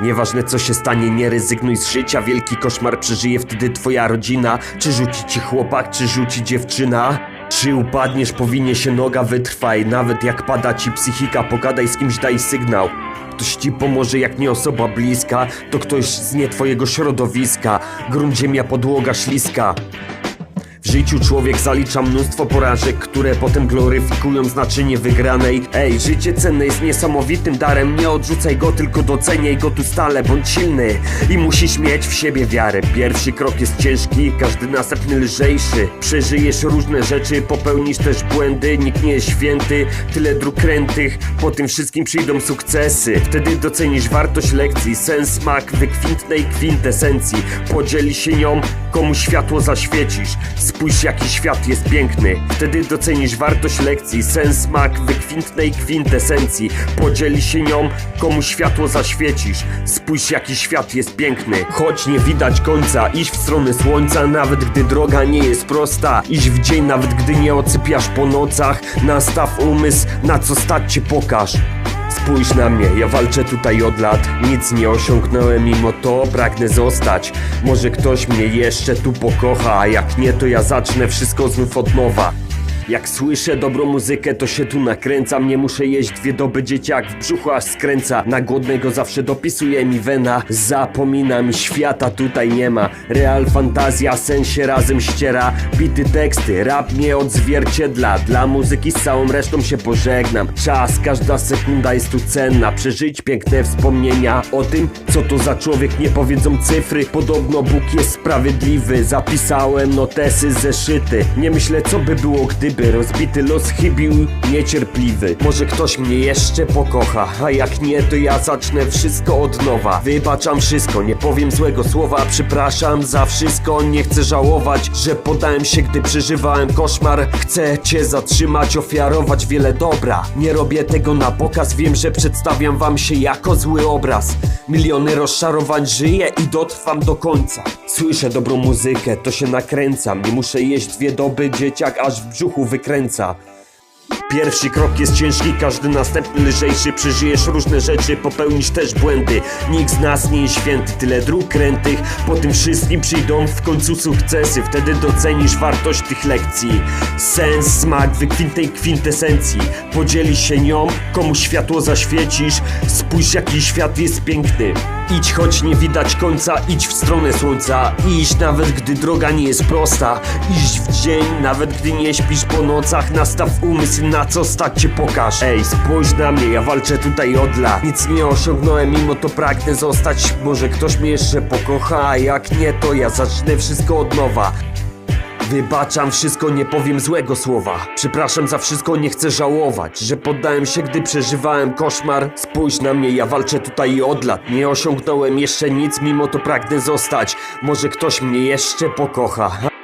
Nieważne co się stanie, nie rezygnuj z życia. Wielki koszmar przeżyje wtedy twoja rodzina. Czy rzuci ci chłopak, czy rzuci dziewczyna? Czy upadniesz, powinie się noga, wytrwaj. Nawet jak pada ci psychika, pogadaj z kimś, daj sygnał. Ktoś ci pomoże jak nie osoba bliska. To ktoś z nie twojego środowiska. Grunt, ziemia, podłoga, śliska życiu człowiek zalicza mnóstwo porażek, które potem gloryfikują znaczenie wygranej. Ej, życie cenne jest niesamowitym darem, nie odrzucaj go, tylko doceniaj go tu stale, bądź silny i musisz mieć w siebie wiarę. Pierwszy krok jest ciężki, każdy następny lżejszy. Przeżyjesz różne rzeczy, popełnisz też błędy, nikt nie jest święty, tyle dróg krętych, po tym wszystkim przyjdą sukcesy. Wtedy docenisz wartość lekcji, sens, smak wykwintnej kwintesencji. Podzieli się nią, komu światło zaświecisz. Spójrz jaki świat jest piękny. Wtedy docenisz wartość lekcji, sens, smak wykwintnej kwintesencji. Podzieli się nią, komu światło zaświecisz. Spójrz jaki świat jest piękny. Choć nie widać końca, iść w stronę słońca, nawet gdy droga nie jest prosta. Iść w dzień, nawet gdy nie ocypiasz po nocach. Nastaw umysł, na co stać cię pokaż. Spójrz na mnie, ja walczę tutaj od lat. Nic nie osiągnąłem, mimo to pragnę zostać. Może ktoś mnie jeszcze tu pokocha. A jak nie, to ja zacznę wszystko znów od nowa jak słyszę dobrą muzykę, to się tu nakręcam Nie muszę jeść dwie doby dzieciak w brzuchu aż skręca. Na głodnego zawsze dopisuje mi wena. Zapominam, świata tutaj nie ma. Real fantazja, sen się razem ściera. Bity teksty, rap mnie odzwierciedla. Dla muzyki z całą resztą się pożegnam. Czas, każda sekunda jest tu cenna. Przeżyć piękne wspomnienia O tym, co to za człowiek, nie powiedzą cyfry Podobno Bóg jest sprawiedliwy. Zapisałem notesy, zeszyty. Nie myślę, co by było, gdyby Rozbity los chybił, niecierpliwy. Może ktoś mnie jeszcze pokocha A jak nie, to ja zacznę wszystko od nowa. Wybaczam wszystko, nie powiem złego słowa Przepraszam za wszystko, nie chcę żałować Że podałem się, gdy przeżywałem koszmar. Chcę cię zatrzymać, ofiarować wiele dobra. Nie robię tego na pokaz, wiem, że przedstawiam wam się jako zły obraz. Miliony rozczarowań żyję i dotrwam do końca. Słyszę dobrą muzykę, to się nakręcam Nie muszę jeść dwie doby, dzieciak aż w brzuchu wykręca. Pierwszy krok jest ciężki, każdy następny lżejszy. Przeżyjesz różne rzeczy, popełnisz też błędy. Nikt z nas nie jest święty, tyle dróg krętych. Po tym wszystkim przyjdą w końcu sukcesy. Wtedy docenisz wartość tych lekcji. Sens, smak wykwintnej kwintesencji. Podzielisz się nią, komu światło zaświecisz. Spójrz jaki świat jest piękny Idź choć nie widać końca, idź w stronę słońca. Idź nawet gdy droga nie jest prosta. Idź w dzień, nawet gdy nie śpisz po nocach. Nastaw umysł na co stać cię pokaż. Ej, spójrz na mnie, ja walczę tutaj od lat. Nic nie osiągnąłem, mimo to pragnę zostać. Może ktoś mnie jeszcze pokocha, a jak nie to ja zacznę wszystko od nowa Wybaczam wszystko, nie powiem złego słowa. Przepraszam za wszystko, nie chcę żałować, że poddałem się, gdy przeżywałem koszmar. Spójrz na mnie, ja walczę tutaj od lat. Nie osiągnąłem jeszcze nic, mimo to pragnę zostać. Może ktoś mnie jeszcze pokocha.